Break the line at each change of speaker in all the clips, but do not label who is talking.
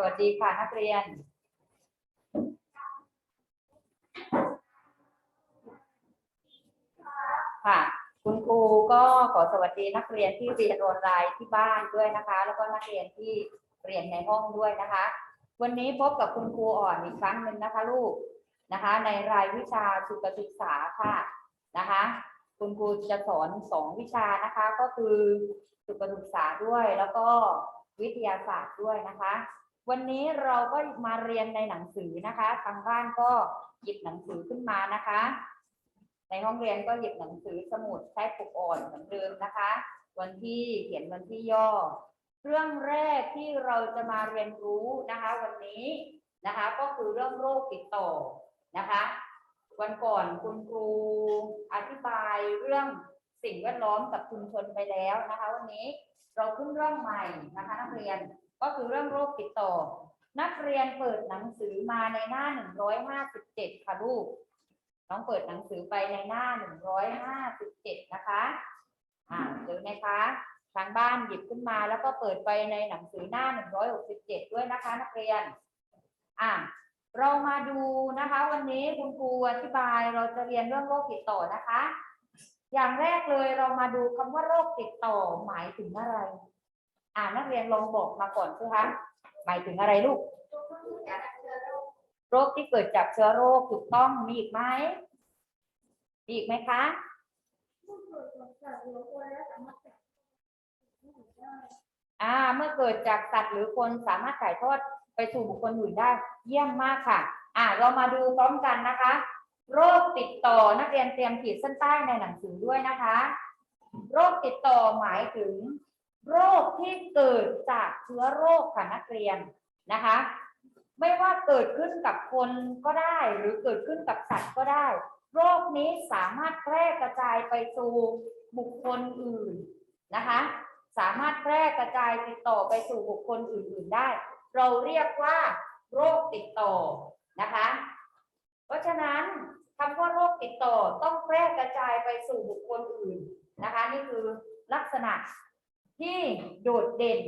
สวัสดีค่ะนักเรียน ค่ะ คุณครูก็ขอสวัสดีนักเรียนที่เรียนออนไลน์ที่บ้านด้วยนะคะ แล้วก็นักเรียนที่เรียนในห้องด้วยนะคะ วันนี้พบกับคุณครูอ่อนอีกครั้งหนึ่งนะคะลูกนะคะ ในรายวิชาสุขศึกษาค่ะนะคะ คุณครูจะสอนสองวิชานะคะก็คือสุขศึกษาด้วยแล้วก็วิทยาศาสตร์ด้วยนะคะ วันนี้เราก็มาเรียนในหนังสือนะคะ ทางบ้านก็หยิบหนังสือขึ้นมานะคะ ในห้องเรียนก็หยิบหนังสือสมุดใช้ปกอ่อนเหมือนเดิมนะคะ วันที่เขียนวันที่ย่อ เรื่องแรกที่เราจะมาเรียนรู้นะคะ วันนี้นะคะก็คือเรื่องโรคติดต่อนะคะ วันก่อนคุณครูอธิบายเรื่องสิ่งแวดล้อมกับชุมชนไปแล้วนะคะ วันนี้เราขึ้นเรื่องใหม่นะคะนักเรียน ก็คือเรื่องโรคติดต่อ นักเรียนเปิดหนังสือมาในหน้า 157 ค่ะลูก น้องเปิดหนังสือไปในหน้า 157 นะคะอ่าเจอไหมคะทางบ้านหยิบขึ้นมาแล้วก็เปิดไปในหนังสือหน้า 167 ด้วยนะคะ นักเรียนอ่าเรามาดูนะคะ วันนี้คุณครูอธิบายเราจะเรียนเรื่องโรคติดต่อนะคะ อย่างแรกเลยเรามาดูคำว่าโรคติดต่อหมายถึงอะไร อ่านักเรียนลงบอกมาก่อนสิคะหมายถึงอะไรลูก โรคที่เกิดจากเชื้อโรคถูกต้องมีอีกไหมมีอีกไหมคะอ่า เมื่อเกิดจากสัตว์หรือคนสามารถถ่ายทอดไปสู่บุคคลอื่นได้ เยี่ยมมากค่ะ อ่าเรามาดูพร้อมกันนะคะ โรคติดต่อนักเรียนเตรียมขีดเส้นใต้ในหนังสือด้วยนะคะ โรคติดต่อหมายถึง โรคที่เกิดจากเชื้อโรคค่ะนักเรียนนะคะ ไม่ว่าเกิดขึ้นกับคนก็ได้หรือเกิดขึ้นกับสัตว์ก็ได้ โรคนี้สามารถแพร่กระจายไปสู่บุคคลอื่นนะคะ สามารถแพร่กระจายติดต่อไปสู่บุคคลอื่น ๆได้ เราเรียกว่า โรคติดต่อนะคะ เพราะฉะนั้นคำว่าโรคติดต่อต้องแพร่กระจายไปสู่บุคคลอื่นนะคะ นี่คือลักษณะ ที่โดดเด่น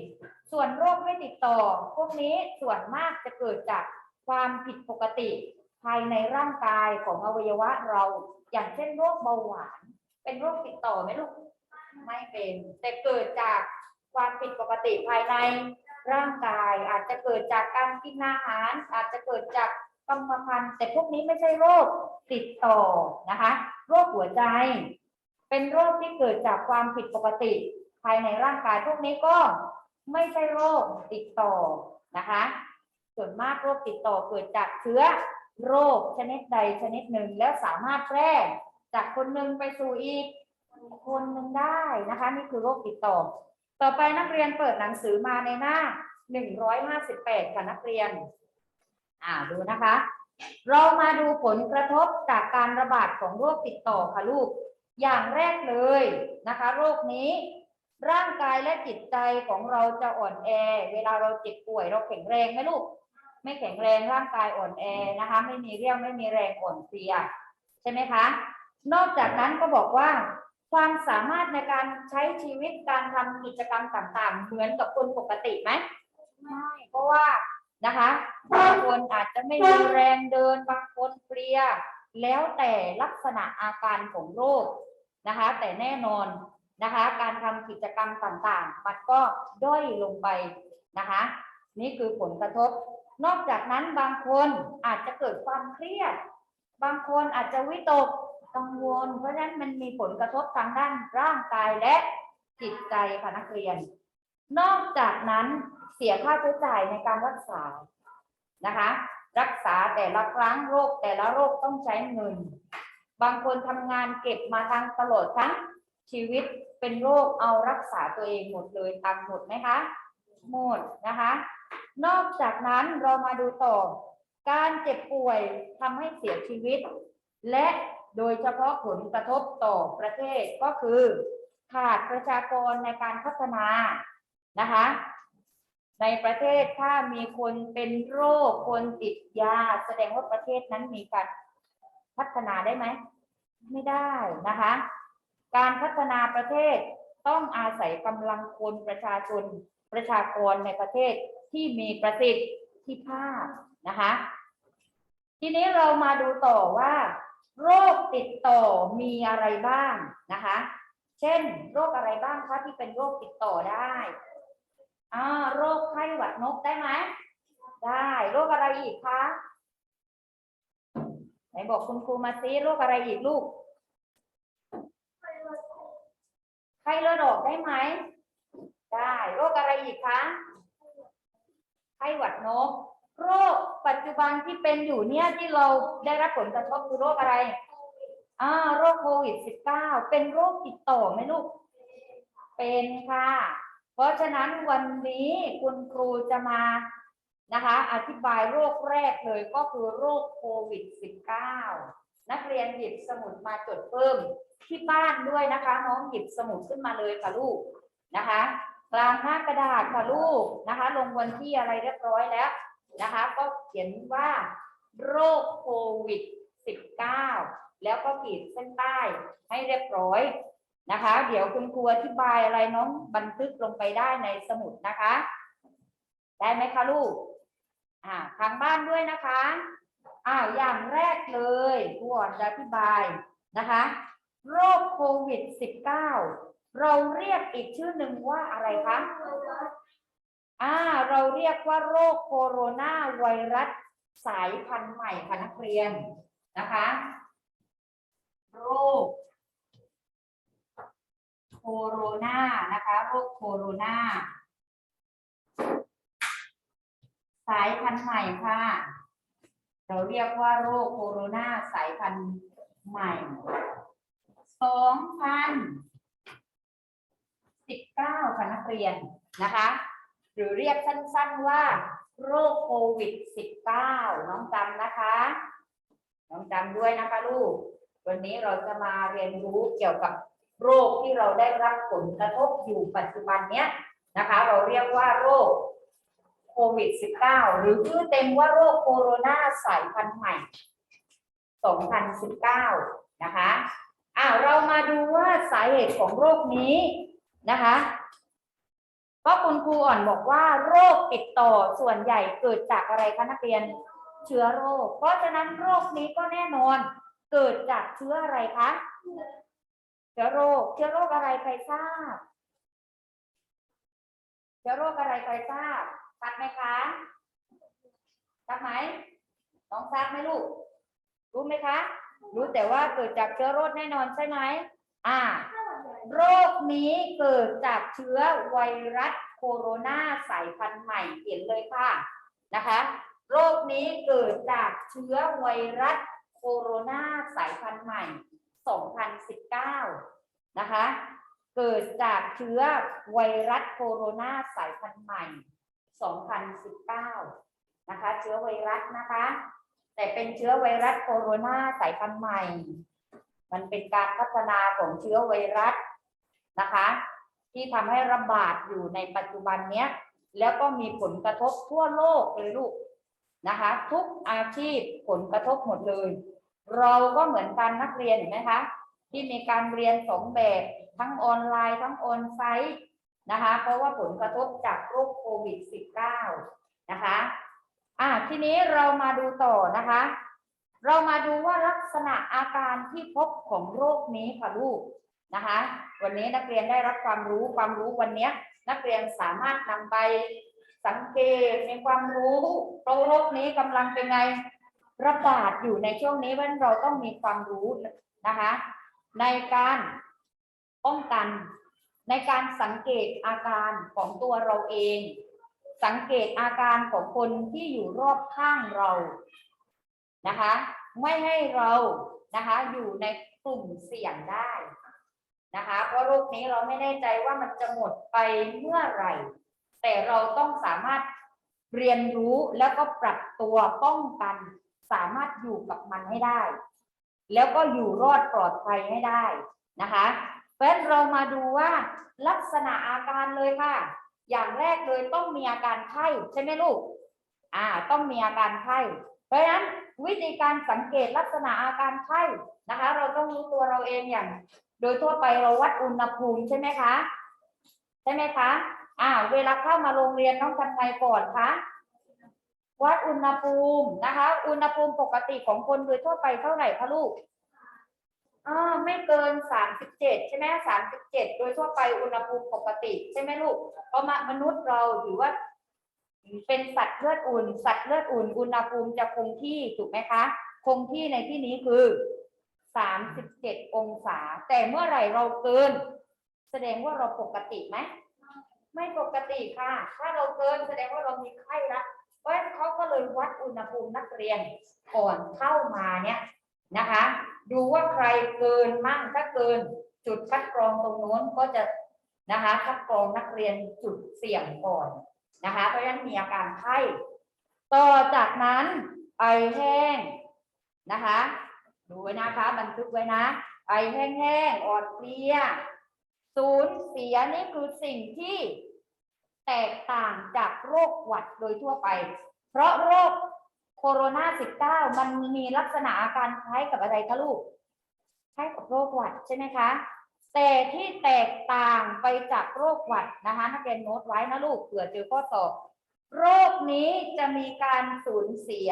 ส่วนโรคไม่ติดต่อ พวกนี้ส่วนมากจะเกิดจากความผิดปกติ ภายในร่างกายของอวัยวะเรา อย่างเช่นโรคเบาหวาน เป็นโรคติดต่อไหมลูก ไม่เป็น แต่เกิดจากความผิดปกติภายในร่างกายอาจจะเกิดจากการกินอาหาร อาจจะเกิดจากกรรมพันธุ์แต่พวกนี้ไม่ใช่โรคติดต่อนะคะ โรคหัวใจ เป็นโรคที่เกิดจากความผิดปกติ ภายในร่างกายพวกนี้ก็ไม่ใช่โรคติดต่อนะคะ ส่วนมากโรคติดต่อเกิดจากเชื้อโรคชนิดใดชนิดหนึ่งแล้วสามารถแพร่จากคนหนึ่งไปสู่อีกคนหนึ่งได้นะคะ นี่คือโรคติดต่อ ต่อไปนักเรียนเปิดหนังสือมาในหน้า 158 ค่ะนักเรียน อ่าดูนะคะ เรามาดูผลกระทบจากการระบาดของโรคติดต่อค่ะลูก อย่างแรกเลยนะคะ โรคนี้ ร่างกายและจิตใจของเราจะอ่อนแอ เวลาเราเจ็บป่วยเราแข็งแรงไหมลูก ไม่แข็งแรงร่างกายอ่อนแอนะคะ ไม่มีเรี่ยวไม่มีแรงอ่อนเพลียใช่ไหมคะ นอกจากนั้นก็บอกว่า ความสามารถในการใช้ชีวิตการทำกิจกรรมต่างๆ เหมือนกับคนปกติไหมไม่เพราะว่านะคะบางคนอาจจะไม่มีแรงเดินบางคนเพลีย แล้วแต่ลักษณะอาการของโรคนะคะ แต่แน่นอน นะคะ การทำกิจกรรมต่างๆ มันก็ด้อยลงไปนะคะ นี่คือผลกระทบ นอกจากนั้นบางคนอาจจะเกิดความเครียด บางคนอาจจะวิตกกังวล เพราะฉะนั้นมันมีผลกระทบทางด้านร่างกายและจิตใจค่ะนักเรียน นอกจากนั้นเสียค่าใช้จ่ายในการรักษานะคะ รักษาแต่ละครั้งโรคแต่ละโรคต้องใช้เงิน บางคนทำงานเก็บมาทั้งตลอดทั้ง ชีวิตเป็นโรคเอารักษาตัวเองหมดเลยตังหมดไหมคะ หมดนะคะ นอกจากนั้นเรามาดูต่อ การเจ็บป่วยทำให้เสียชีวิต และโดยเฉพาะผลกระทบต่อประเทศก็คือ ขาดประชากรในการพัฒนานะคะ ในประเทศถ้ามีคนเป็นโรคคนติดยา แสดงว่าประเทศนั้นมีการพัฒนาได้ไหม ไม่ได้นะคะ การพัฒนาประเทศต้องอาศัยกำลังคนประชาชนประชากรในประเทศที่มีประสิทธิภาพนะคะ ทีนี้เรามาดูต่อว่า โรคติดต่อมีอะไรบ้างนะคะ เช่น โรคอะไรบ้างคะที่เป็นโรคติดต่อได้อ่าโรคไข้หวัดนกได้ไหมได้โรคอะไรอีกคะไหนบอกคุณครูมาซิโรคอะไรอีกลูก ไข้ เลือดออกได้ไหม ได้โรคอะไรอีกคะไข้หวัดนก โรคปัจจุบันที่เป็นอยู่เนี่ยที่เราได้รับผลกระทบคือโรคอะไรอ่าโรคโควิด -19 เป็นโรคติดต่อไหมลูก เป็นค่ะ เพราะฉะนั้นวันนี้คุณครูจะมานะคะ อธิบายโรคแรกเลยก็คือโรคโควิด -19 นักเรียนหยิบสมุดมาจดเพิ่มที่บ้านด้วยนะคะ น้องหยิบสมุดขึ้นมาเลยค่ะลูกนะคะกลางหน้ากระดาษค่ะลูกนะคะ ลงวันที่อะไรเรียบร้อยแล้วนะคะ ก็เขียนว่าโรคโควิด 19 แล้วก็ขีดเส้นใต้ให้เรียบร้อยนะคะ เดี๋ยวคุณครูอธิบายอะไรน้องบันทึกลงไปได้ในสมุดนะคะ ได้ไหมคะลูกอ่าทางบ้านด้วยนะคะ อ้าวอย่างแรกเลยครูอ่อนจะอธิบายนะคะ โรคโควิด -19 เราเรียกอีกชื่อหนึ่งว่าอะไรคะอ่าเราเรียกว่าโรคโคโรนาไวรัสสายพันธุ์ใหม่ค่ะนักเรียนนะคะ โรคโคโรนานะคะ โรคโคโรนาสายพันธุ์ใหม่ค่ะ เราเรียกว่าโรคโคโรนาสายพันธุ์ใหม่ สองพันสิบเก้าค่ะนักเรียนนะคะ หรือเรียกสั้นๆว่า โรคโควิด -19 น้องจำนะคะ น้องจำด้วยนะคะลูก วันนี้เราจะมาเรียนรู้เกี่ยวกับโรคที่เราได้รับผลกระทบอยู่ปัจจุบันเนี้ยนะคะ เราเรียกว่าโรค โควิด -19 หรือชื่อเต็มว่าโรคโคโรนาสายพันธุ์ใหม่ 2019 นะคะอ่าเรามาดูว่าสาเหตุของโรคนี้นะคะก็คุณครูอ่อนบอกว่าโรคติดต่อส่วนใหญ่เกิดจากอะไรคะนักเรียนเชื้อโรค เพราะฉะนั้นโรคนี้ก็แน่นอนเกิดจากเชื้ออะไรคะเชื้อโรค เชื้อโรคอะไรใครทราบ เชื้อโรคอะไรใครทราบ ทราบไหมคะทราบไหมน้องทราบไหมลูก รู้ไหมคะ รู้แต่ว่าเกิดจากเชื้อโรคแน่นอนใช่ไหมอ่า โรคนี้เกิดจากเชื้อไวรัสโคโรนาสายพันธุ์ใหม่เขียนเลยค่ะนะคะ โรคนี้เกิดจากเชื้อไวรัสโคโรนาสายพันธุ์ใหม่ 2019 นะคะ เกิดจากเชื้อไวรัสโคโรนาสายพันธุ์ใหม่ 2019 นะคะ เชื้อไวรัสนะคะ แต่เป็นเชื้อไวรัสโคโรนาสายพันธุ์ใหม่ มันเป็นการพัฒนาของเชื้อไวรัสนะคะ ที่ทำให้ระบาดอยู่ในปัจจุบันเนี้ย แล้วก็มีผลกระทบทั่วโลกเลยลูกนะคะ ทุกอาชีพผลกระทบหมดเลย เราก็เหมือนกันนักเรียนเห็นไหมคะที่มีการเรียนสองแบบทั้งออนไลน์ทั้งออนไซต์ นะคะ เพราะว่าผลกระทบจากโรคโควิด -19 นะคะอ่าทีนี้เรามาดูต่อนะคะ เรามาดูว่าลักษณะอาการที่พบของโรคนี้ค่ะลูกนะคะ วันนี้นักเรียนได้รับความรู้ความรู้วันนี้นักเรียนสามารถนำไปสังเกตมีความรู้เพราะโรคนี้กำลังเป็นไงระบาดอยู่ในช่วงนี้เพราะฉะนั้นเราต้องมีความรู้นะคะ ในการป้องกัน ในการสังเกตอาการของตัวเราเอง สังเกตอาการของคนที่อยู่รอบข้างเรานะคะ ไม่ให้เรานะคะอยู่ในกลุ่มเสี่ยงได้นะคะ เพราะโรคนี้เราไม่แน่ใจว่ามันจะหมดไปเมื่อไหร่ แต่เราต้องสามารถเรียนรู้แล้วก็ปรับตัวป้องกัน สามารถอยู่กับมันให้ได้ แล้วก็อยู่รอดปลอดภัยให้ได้นะคะ เพราะฉะนั้นเรามาดูว่าลักษณะอาการเลยค่ะ อย่างแรกเลยต้องมีอาการไข้ใช่ไหมลูก อ่า ต้องมีอาการไข้ เพราะฉะนั้นวิธีการสังเกตลักษณะอาการไข้นะคะ เราต้องรู้ตัวเราเองอย่าง โดยทั่วไปเราวัดอุณหภูมิใช่ไหมคะ ใช่ไหมคะ อ่า เวลาเข้ามาโรงเรียนต้องทำไงก่อนคะวัดอุณหภูมินะคะ อุณหภูมิปกติของคนโดยทั่วไปเท่าไหร่คะลูก อ่าไม่เกินสามสิบเจ็ดใช่ไหมสามสิบเจ็ดโดยทั่วไปอุณหภูมิปกติ ใช่ไหมลูก เพราะมนุษย์เราถือว่า เป็นสัตว์เลือดอุ่น สัตว์เลือดอุ่น อุณหภูมิจะคงที่ถูกไหมคะ คงที่ในที่นี้คือสามสิบเจ็ดองศา แต่เมื่อไหร่เราเกิน แสดงว่าเราปกติไหมไม่ปกติค่ะ ถ้าเราเกินแสดงว่าเรามีไข้ละเพราะเขาก็เลยวัดอุณหภูมินักเรียนก่อนเข้ามาเนี่ยนะคะ ดูว่าใครเกินมั่งถ้าเกินจุดคัดกรองตรงโน้นก็จะนะคะคัดกรองนักเรียนจุดเสี่ยงก่อนนะคะเพราะฉะนั้นมีอาการไข้ต่อจากนั้นไอแห้งนะคะดูไว้นะคะบันทึกไว้นะ ไอแห้งๆอ่อนเพลียสูญเสียนี่คือสิ่งที่แตกต่างจากโรคหวัดโดยทั่วไป เพราะโรค โคโรนา19มันมีลักษณะอาการคล้ายกับอะไรคะลูก คล้ายกับโรคหวัดใช่ไหมคะแต่ที่แตกต่างไปจากโรคหวัดนะคะนักเรียนโน้ตไว้นะลูกเผื่อเจอข้อสอบ โรคนี้จะมีการสูญเสีย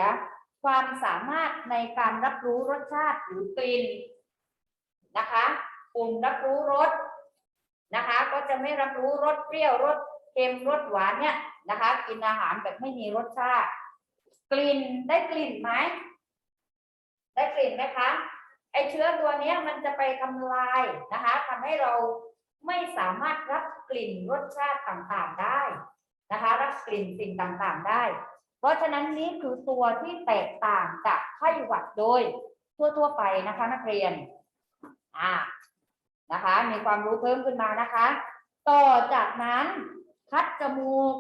ความสามารถในการรับรู้รสชาติหรือกลิ่นนะคะปุ่มรับรู้รสนะคะ ก็จะไม่รับรู้รสเปรี้ยวรสเค็มรสหวานเนี่ยนะคะ กินอาหารแบบไม่มีรสชาติ กลิ่นได้กลิ่นไหมได้กลิ่นไหมคะไอเชื้อตัวเนี้ยมันจะไปทำลายนะคะทำให้เราไม่สามารถรับกลิ่นรสชาติต่างๆได้นะคะ รับกลิ่นสิ่งต่างๆได้ เพราะฉะนั้นนี้คือตัวที่แตกต่างจากไข้หวัดโดยทั่วๆไปนะคะนักเรียนอ่านะคะ มีความรู้เพิ่มขึ้นมานะคะ ต่อจากนั้นคัดจมูก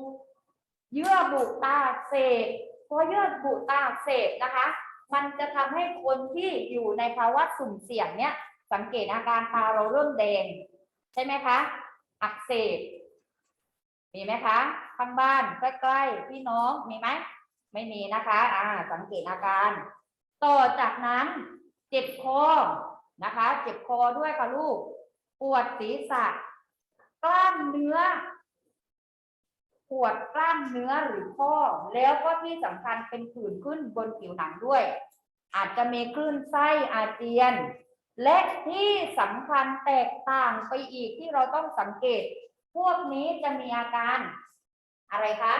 เยื่อบุตาเสบ เพราะเยื่อบุตากเสบนะคะ มันจะทำให้คนที่อยู่ในภาวะสุ่มเสี่ยงเนี้ยสังเกตอาการตาเราเริ่มแดงใช่ไหมคะ อักเสบมีไหมคะข้างบ้านใกล้ๆพี่น้องมีไหมไม่มีนะคะ อ่า สังเกตอาการ ต่อจากนั้นเจ็บคอนะคะ เจ็บคอด้วยค่ะลูก ปวดศีรษะ กล้ามเนื้อ ปวดกล้ามเนื้อหรือข้อ แล้วก็ที่สำคัญเป็นผื่นขึ้นบนผิวหนังด้วย อาจจะมีคลื่นไส้อาเจียน และที่สำคัญแตกต่างไปอีกที่เราต้องสังเกต พวกนี้จะมีอาการอะไรคะ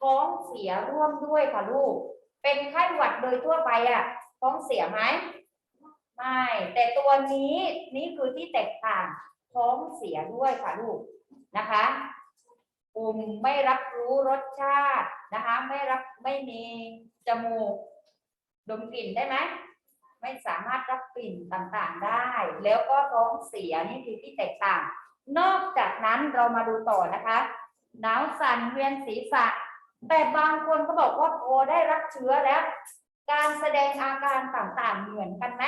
ท้องเสียร่วมด้วยค่ะลูก เป็นไข้หวัดโดยทั่วไปอะท้องเสียไหมไม่ แต่ตัวนี้นี่คือที่แตกต่างท้องเสียด้วยค่ะลูกนะคะ ปุ่มไม่รับรู้รสชาตินะคะ ไม่รับไม่มีจมูกดมกลิ่นได้ไหมไม่สามารถรับกลิ่นต่างๆได้ แล้วก็ท้องเสียนี่คือที่แตกต่าง นอกจากนั้นเรามาดูต่อนะคะหนาวสั่นเวียนศีรษะ แต่บางคนก็บอกว่าพอได้รับเชื้อแล้ว การแสดงอาการต่างๆเหมือนกันไหม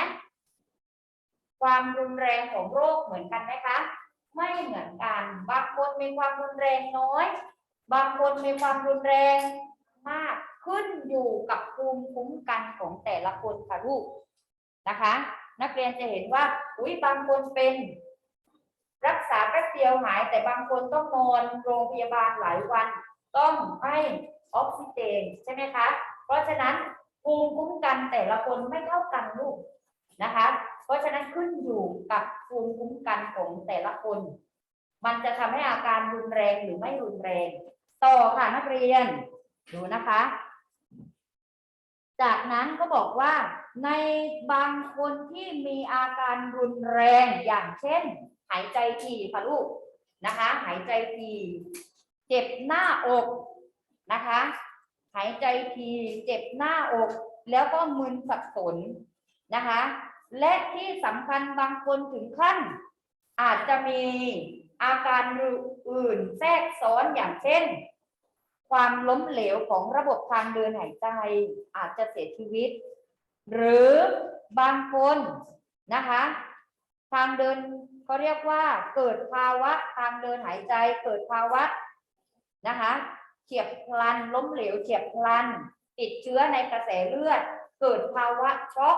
ความรุนแรงของโรคเหมือนกันไหมคะ ไม่เหมือนกัน บางคนมีความรุนแรงน้อย บางคนมีความรุนแรงมากขึ้นอยู่กับภูมิคุ้มกันของแต่ละคนค่ะลูกนะคะ นักเรียนจะเห็นว่าอุ้ยบางคนเป็น รักษาแป๊บเดียวหาย แต่บางคนต้องนอนโรงพยาบาลหลายวัน ต้องให้ออกซิเจนใช่ไหมคะ เพราะฉะนั้นภูมิคุ้มกันแต่ละคนไม่เท่ากันลูกนะคะ เพราะฉะนั้นขึ้นอยู่กับภูมิคุ้มกันของแต่ละคน มันจะทำให้อาการรุนแรงหรือไม่รุนแรง ต่อค่ะนักเรียนดูนะคะ จากนั้นก็บอกว่าในบางคนที่มีอาการรุนแรงอย่างเช่น หายใจถี่ค่ะลูกนะคะ หายใจถี่เจ็บหน้าอกนะคะ หายใจทีเจ็บหน้าอก แล้วก็มึนสับสนนะคะ และที่สำคัญบางคนถึงขั้น อาจจะมีอาการอื่นแทรกซ้อนอย่างเช่น ความล้มเหลวของระบบทางเดินหายใจ อาจจะเสียชีวิต หรือบางคนนะคะ ทางเดินเขาเรียกว่าเกิดภาวะทางเดินหายใจ เกิดภาวะนะคะเฉียบพลันล้มเหลวเฉียบพลัน ติดเชื้อในกระแสเลือด เกิดภาวะช็อก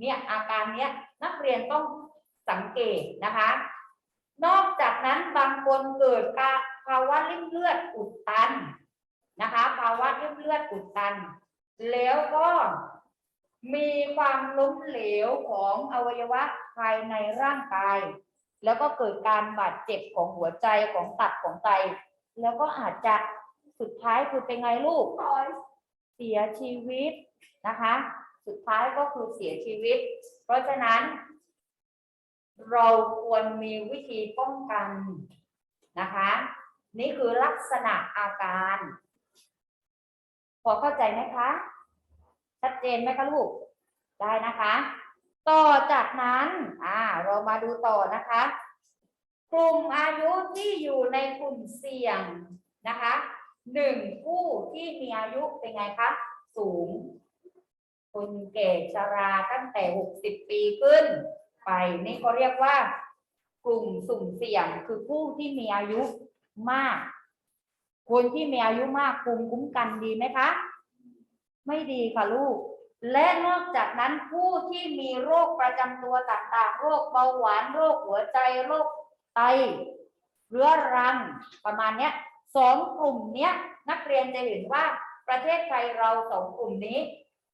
เนี่ยอาการเนี้ยนักเรียนต้องสังเกตนะคะ นอกจากนั้นบางคนเกิดภาวะริ่มเลือดอุดตันนะคะภาวะริ่มเลือดอุดตัน แล้วก็มีความล้มเหลวของอวัยวะภายในร่างกาย แล้วก็เกิดการบาดเจ็บของหัวใจของตับของไต แล้วก็อาจจะสุดท้ายคือเป็นไงลูกเสียชีวิตนะคะ สุดท้ายก็คือเสียชีวิต เพราะฉะนั้น เราควรมีวิธีป้องกันนะคะ นี่คือลักษณะอาการ พอเข้าใจไหมคะ ชัดเจนไหมคะลูก ได้นะคะ ต่อจากนั้นอ่าเรามาดูต่อนะคะ กลุ่มอายุที่อยู่ในกลุ่มเสี่ยงนะคะหนึ่งผู้ที่มีอายุเป็นไงคะ สูง คนแก่ชราตั้งแต่หกสิบปีขึ้น ไปนี่เขาเรียกว่า กลุ่มสุ่มเสี่ยงคือผู้ที่มีอายุมาก คนที่มีอายุมากภูมิคุ้มกันดีไหมคะ ไม่ดีค่ะลูก และนอกจากนั้นผู้ที่มีโรคประจำตัวต่างๆ โรคเบาหวานโรคหัวใจโรคไตเรื้อรังประมาณเนี้ยสองกลุ่มเนี้ยนักเรียนจะเห็นว่าประเทศไทยเราสองกลุ่มนี้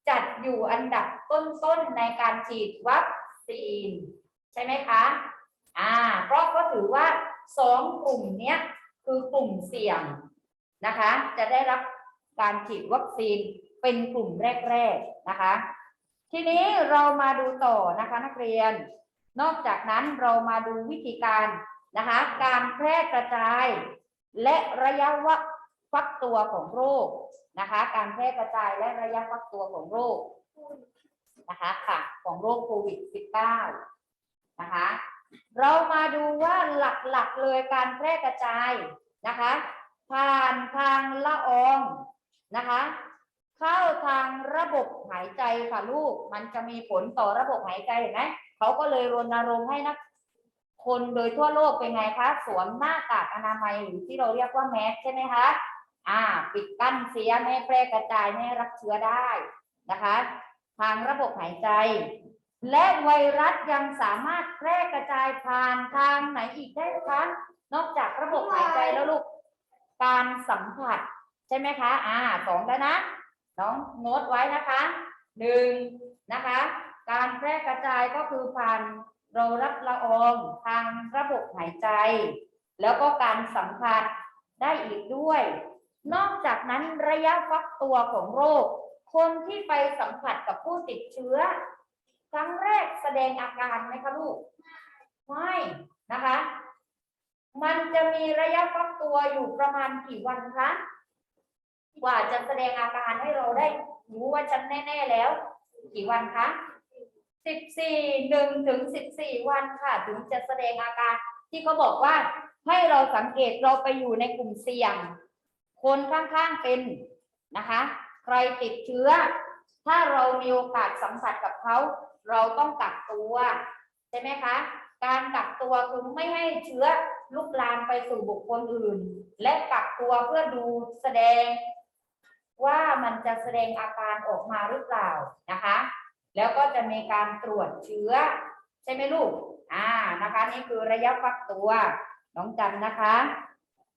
จัดอยู่อันดับต้นๆในการฉีดวัคซีน ใช่ไหมคะอ่าเพราะก็ถือว่าสองกลุ่มเนี้ยคือกลุ่มเสี่ยงนะคะ จะได้รับการฉีดวัคซีนเป็นกลุ่มแรก ๆนะคะ ทีนี้เรามาดูต่อนะคะนักเรียน นอกจากนั้นเรามาดูวิธีการนะคะ การแพร่กระจาย และระยะวะ ฟักตัวของโรคนะคะ การแพร่กระจายและระยะฟักตัวของโรคนะคะค่ะของโรคโควิด -19 นะคะ เรามาดูว่าหลักๆเลยการแพร่กระจายนะคะผ่านทางละอองนะคะ เข้าทางระบบหายใจค่ะลูก มันจะมีผลต่อระบบหายใจเห็นไหมเขาก็เลยรณรงค์ให้นักคนโดยทั่วโลกเป็นไงคะ สวมหน้ากากอนามัยหรือที่เราเรียกว่าแมสใช่ไหมคะ อ่าปิดกั้นเสียไม่ให้แพร่กระจายไม่ให้รับเชื้อได้นะคะ ทางระบบหายใจ และไวรัสยังสามารถแพร่กระจายผ่านทางไหนอีกได้คะนอกจากระบบหายใจแล้วลูกการสัมผัสใช่ไหมคะ อ่าสองแล้วนะ น้องโน้ตไว้นะคะหนึ่งนะคะ การแพร่กระจายก็คือผ่านเรารับละอองทางระบบหายใจ แล้วก็การสัมผัสได้อีกด้วย นอกจากนั้นระยะฟักตัวของโรค คนที่ไปสัมผัสกับผู้ติดเชื้อ ครั้งแรกแสดงอาการไหมคะลูก ไม่นะคะ มันจะมีระยะฟักตัวอยู่ประมาณกี่วันคะกว่าจะแสดงอาการให้เราได้รู้ว่าฉันแน่ ๆ แล้ว กี่วันคะสิบสี่หนึ่งถึงสิบสี่วันค่ะ ถึงจะแสดงอาการที่เขาบอกว่าให้เราสังเกตเราไปอยู่ในกลุ่มเสี่ยง คนข้างๆเป็นนะคะ ใครติดเชื้อ ถ้าเรามีโอกาสสัมผัสกับเขาเราต้องกักตัวใช่ไหมคะ การกักตัวคือไม่ให้เชื้อลุกลามไปสู่บุคคลอื่น และกักตัวเพื่อดูแสดง ว่ามันจะแสดงอาการออกมาหรือเปล่านะคะ แล้วก็จะมีการตรวจเชื้อ ใช่ไหมลูกอ่านะคะ นี่คือระยะฟักตัวน้องจันนะคะ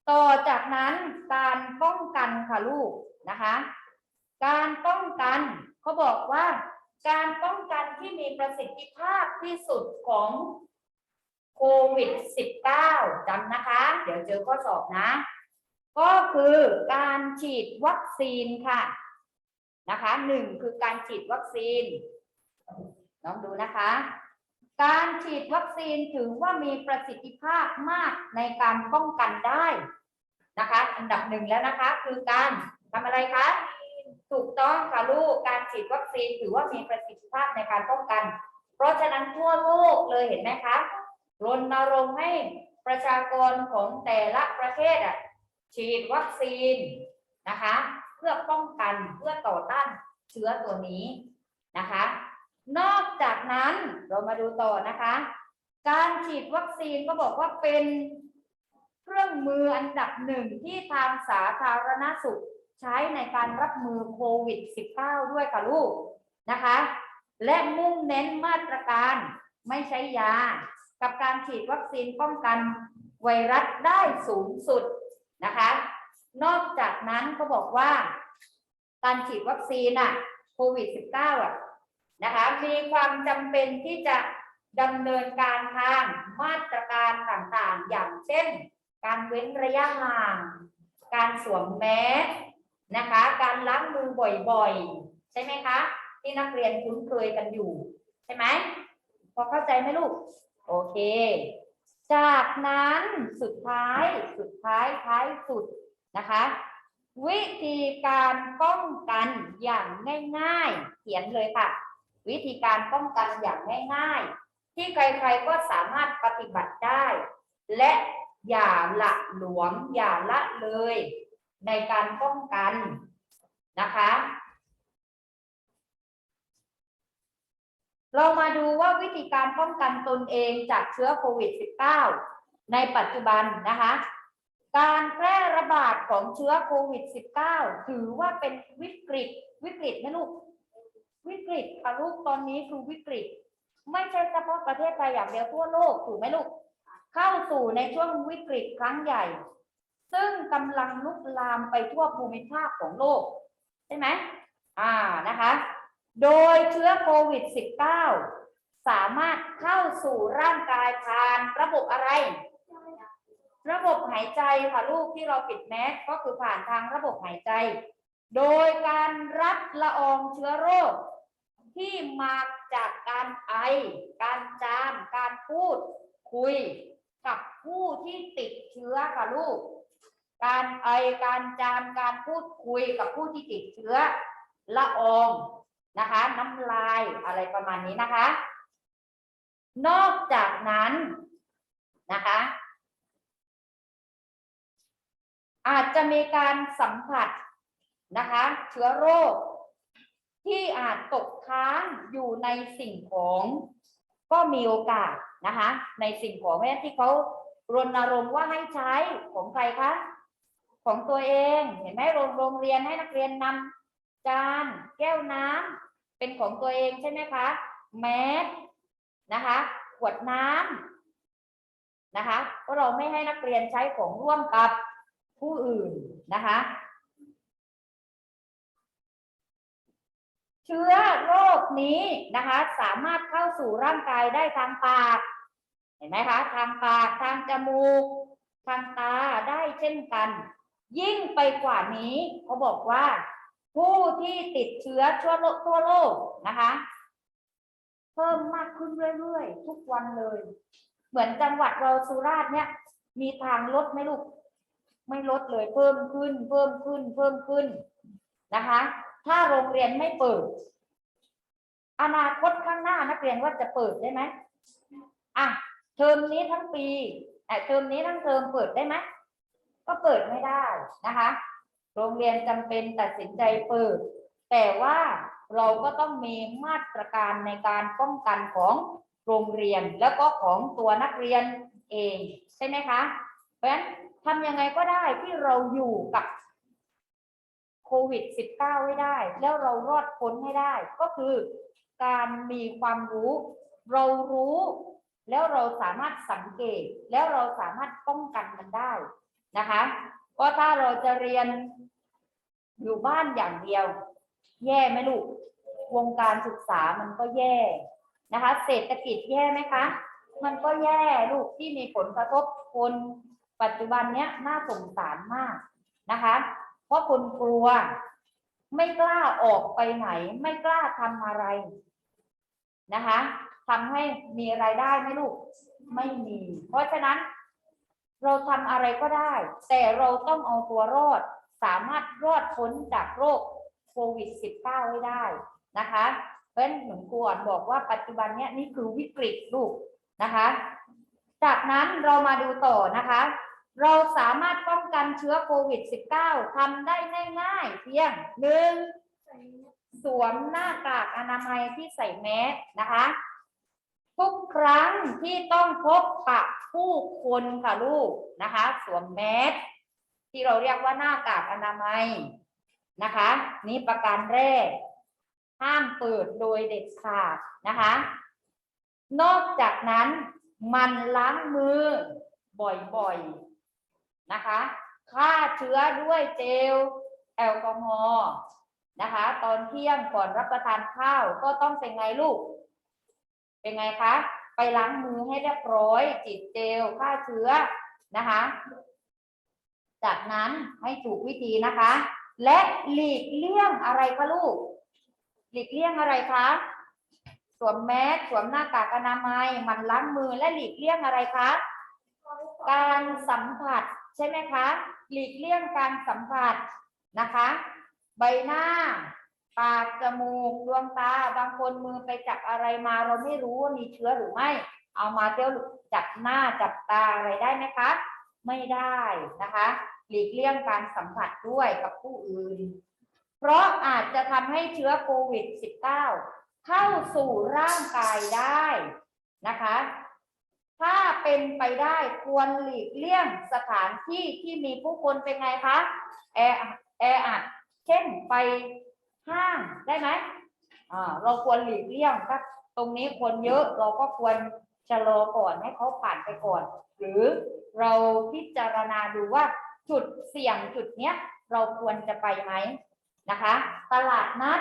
ต่อจากนั้นการป้องกันค่ะลูกนะคะ การป้องกันเขาบอกว่า การป้องกันที่มีประสิทธิภาพที่สุดของโควิด -19 จำนะคะ เดี๋ยวเจอข้อสอบนะ ก็คือการฉีดวัคซีนค่ะนะคะหนึ่งคือการฉีดวัคซีนลองดูนะคะ การฉีดวัคซีนถือว่ามีประสิทธิภาพมากในการป้องกันได้นะคะ อันดับหนึ่งแล้วนะคะ คือการทำอะไรคะถูกต้องค่ะลูกการฉีดวัคซีนถือว่ามีประสิทธิภาพในการป้องกัน เพราะฉะนั้นทั่วโลกเลยเห็นไหมคะรณรงค์ให้ประชากรของแต่ละประเทศอะฉีดวัคซีนนะคะ เพื่อป้องกันเพื่อต่อต้านเชื้อตัวนี้นะคะ นอกจากนั้นเรามาดูต่อนะคะ การฉีดวัคซีนก็บอกว่าเป็นเครื่องมืออันดับหนึ่งที่ทางสาธารณสุขใช้ในการรับมือโควิด -19 ด้วยค่ะลูกนะคะ และมุ่งเน้นมาตรการไม่ใช้ยา กับการฉีดวัคซีนป้องกันไวรัสได้สูงสุดนะคะ นอกจากนั้นก็บอกว่า การฉีดวัคซีนอะโควิด -19 อะ นะคะมีความจำเป็นที่จะดำเนินการทางมาตรการต่างๆ อย่างเช่น การเว้นระยะห่าง การสวมแมสนะคะ การล้างมือบ่อยๆ ใช่ไหมคะ ที่นักเรียนคุ้นเคยกันอยู่ ใช่ไหมพอเข้าใจไหมลูก โอเค จากนั้นสุดท้ายสุดท้ายท้ายสุดนะคะ วิธีการป้องกันอย่างง่าย ๆ เขียนเลยค่ะ วิธีการป้องกันอย่างง่าย ๆ ที่ใครๆก็สามารถปฏิบัติได้ และอย่าละหลวม อย่าละเลย ในการป้องกันนะคะ เรามาดูว่าวิธีการป้องกันตนเองจากเชื้อโควิด -19 ในปัจจุบันนะคะ การแพร่ระบาดของเชื้อโควิด -19 ถือว่าเป็นวิกฤตวิกฤตไหมลูก วิกฤตค่ะลูกตอนนี้คือวิกฤต ไม่ใช่เฉพาะประเทศไทยอย่างเดียวทั่วโลกถูกไหมลูก เข้าสู่ในช่วงวิกฤตครั้งใหญ่ ซึ่งกำลังลุกลามไปทั่วภูมิภาคของโลก ใช่ไหมอ่านะคะ โดยเชื้อโควิด -19 สามารถเข้าสู่ร่างกายผ่านระบบอะไร ระบบหายใจค่ะลูกที่เราปิดแมสก็คือผ่านทางระบบหายใจโดยการรับละอองเชื้อโรค ที่มาจากการไอ การจาม การพูด คุยกับผู้ที่ติดเชื้อค่ะลูก การไอ การจาม การพูดคุยกับผู้ที่ติดเชื้อละอองนะคะ น้ำลายอะไรประมาณนี้นะคะ นอกจากนั้นนะคะ อาจจะมีการสัมผัสนะคะ เชื้อโรค ที่อาจตกค้างอยู่ในสิ่งของก็มีโอกาสนะคะ ในสิ่งของแม้ที่เขารณรงค์ว่าให้ใช้ของใครคะของตัวเองเห็นไหมโรงโรงเรียนให้นักเรียนนำจานแก้วน้ำเป็นของตัวเองใช่ไหมคะแมสนะคะ ขวดน้ำนะคะเพราะเราไม่ให้นักเรียนใช้ของร่วมกับผู้อื่นนะคะ ชื้อโรคนี้นะคะ สามารถเข้าสู่ร่างกายได้ทางปาก เห็นไหมคะ ทางปากทางจมูก ทางตาได้เช่นกัน ยิ่งไปกว่านี้เขาบอกว่า ผู้ที่ติดเชื้อทั่วโลกทั่วโลกนะคะ เพิ่มมากขึ้นเรื่อยๆ ทุกวันเลย เหมือนจังหวัดเราสุราษฎร์เนี่ย มีทางลดไหมลูกไม่ลดเลยเพิ่มขึ้น เพิ่มขึ้น เพิ่มขึ้นนะคะ ถ้าโรงเรียนไม่เปิด อนาคตข้างหน้านักเรียนว่าจะเปิดได้ไหมอะเทอมนี้ทั้งปีแต่เทอมนี้ทั้งเทอมเปิดได้ไหมก็เปิดไม่ได้นะคะ โรงเรียนจำเป็นตัดสินใจเปิด แต่ว่าเราก็ต้องมีมาตรการในการป้องกันของโรงเรียนแล้วก็ของตัวนักเรียนเองใช่ไหมคะ เพราะฉะนั้นทำยังไงก็ได้ที่เราอยู่กับ โควิด -19 ให้ได้ แล้วเรารอดพ้นให้ได้ ก็คือการมีความรู้ เรารู้ แล้วเราสามารถสังเกต แล้วเราสามารถป้องกันมันได้นะคะเพราะถ้าเราจะเรียนอยู่บ้านอย่างเดียว แย่ไหมลูกวงการศึกษามันก็แย่นะคะ เศรษฐกิจแย่ไหมคะ มันก็แย่ลูกที่มีผลกระทบคนปัจจุบันเนี้ยน่าสงสารมากนะคะ เพราะคนกลัว ไม่กล้าออกไปไหน ไม่กล้าทำอะไรนะคะทำให้มีรายได้ไหมลูกไม่มี เพราะฉะนั้น เราทำอะไรก็ได้ แต่เราต้องเอาตัวรอด สามารถรอดพ้นจากโรคโควิด -19 ให้ได้นะคะเพราะฉะนั้นหนูกวนบอกว่าปัจจุบันเนี้ยนี่คือวิกฤตลูกนะคะ จากนั้นเรามาดูต่อนะคะ เราสามารถป้องกันเชื้อโควิด -19 ทำได้ง่ายๆเพียงหนึ่งสวมหน้ากากอนามัยที่ใส่แมสนะคะ ทุกครั้งที่ต้องพบปะผู้คนค่ะลูกนะคะ สวมแมสที่เราเรียกว่าหน้ากากอนามัยนะคะ นี่ประการแรก ห้ามเปิดโดยเด็ดขาดนะคะ นอกจากนั้นมันล้างมือบ่อยๆ นะคะฆ่าเชื้อด้วยเจลแอลกอฮอล์นะคะ ตอนเที่ยงก่อนรับประทานข้าวก็ต้องเป็นไงลูก เป็นไงคะ ไปล้างมือให้เรียบร้อยจิตเจลฆ่าเชื้อนะคะ จากนั้นให้ถูกวิธีนะคะ และหลีกเลี่ยงอะไรคะลูก หลีกเลี่ยงอะไรคะสวมแมสสวมหน้ากากอนามัยมันล้างมือและหลีกเลี่ยงอะไรคะ การสัมผัส ใช่ไหมคะ หลีกเลี่ยงการสัมผัสนะคะ ใบหน้า ปาก จมูก ดวงตา บางคนมือไปจับอะไรมาเราไม่รู้ว่ามีเชื้อหรือไม่ เอามาเที่ยวจับหน้าจับตาอะไรได้ไหมคะ ไม่ได้นะคะ หลีกเลี่ยงการสัมผัสด้วยกับผู้อื่น เพราะอาจจะทำให้เชื้อโควิด -19 เข้าสู่ร่างกายได้นะคะ ถ้าเป็นไปได้ควรหลีกเลี่ยงสถานที่ที่มีผู้คนเป็นไงคะแออัดแออัดเช่นไปห้างได้ไหมอ่าเราควรหลีกเลี่ยงถ้าตรงนี้คนเยอะเราก็ควรชะลอก่อนให้เขาผ่านไปก่อน หรือเราพิจารณาดูว่าจุดเสี่ยงจุดเนี้ยเราควรจะไปไหมนะคะ ตลาดนัด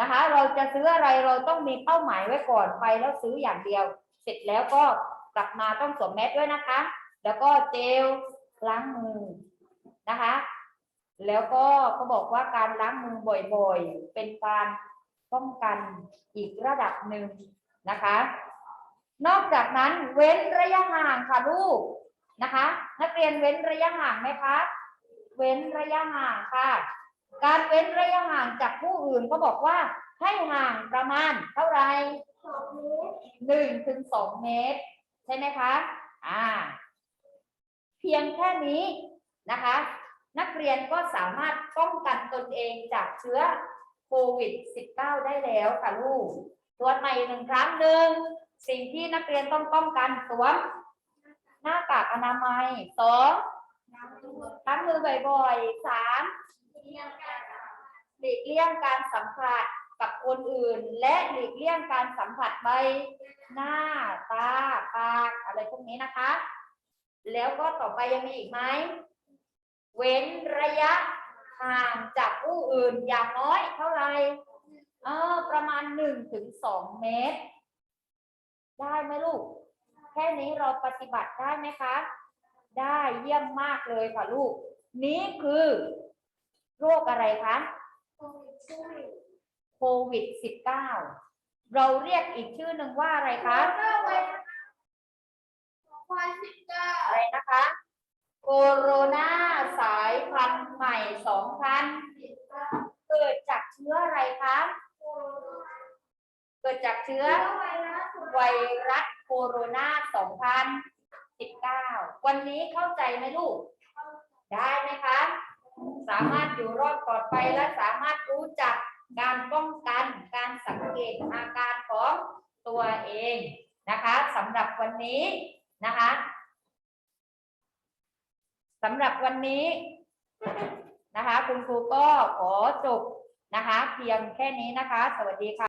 นะคะ เราจะซื้ออะไรเราต้องมีเป้าหมายไว้ก่อนไปแล้วซื้ออย่างเดียว เสร็จแล้วก็กลับมาต้องสวมแมสด้วยนะคะ แล้วก็เจลล้างมือนะคะ แล้วก็เขาบอกว่าการล้างมือบ่อยๆ เป็นการป้องกันอีกระดับหนึ่งนะคะ นอกจากนั้นเว้นระยะห่างค่ะลูกนะคะ นักเรียนเว้นระยะห่างไหมคะ เว้นระยะห่างค่ะ การเว้นระยะห่างจากผู้อื่นเขาบอกว่าให้ห่างประมาณเท่าไหร่ หนึ่งถึงสองเมตร ใช่ไหมคะอ่าเพียงแค่นี้นะคะ นักเรียนก็สามารถป้องกันตนเองจากเชื้อโควิด -19 ได้แล้วค่ะลูกตรวจใหม่หนึ่งครั้งหนึ่งสิ่งที่นักเรียนต้องป้องกันสวมหน้ากากอนามัยสองล้างมือบ่อยๆสามหลีกเลี่ยงการสัมผัส กับคนอื่น และหลีกเลี่ยงการสัมผัสใบหน้าตาปากอะไรพวกนี้นะคะ แล้วก็ต่อไปยังมีอีกไหมเว้นระยะห่างจากผู้อื่นอย่างน้อยเท่าไหร่เออประมาณหนึ่งถึงสองเมตร ได้ไหมลูก แค่นี้เราปฏิบัติได้ไหมคะ ได้เยี่ยมมากเลยค่ะลูก นี้คือ โรคอะไรคะโควิด -19 เราเรียกอีกชื่อหนึ่งว่าอะไรคะอะไรนะคะ โคโรนาสายพันธุ์ใหม่2000เกิดจากเชื้ออะไรคะเกิดจากเชื้อไวรัสโคโรนา2019 วันนี้เข้าใจไหมลูก ได้ไหมคะ สามารถอยู่รอดปลอดภัยและสามารถรู้จัก การป้องกันการสังเกตอาการของตัวเองนะคะสำหรับวันนี้นะคะสำหรับวันนี้นะคะ คุณครูก็ขอจบนะคะ เพียงแค่นี้นะคะ สวัสดีค่ะ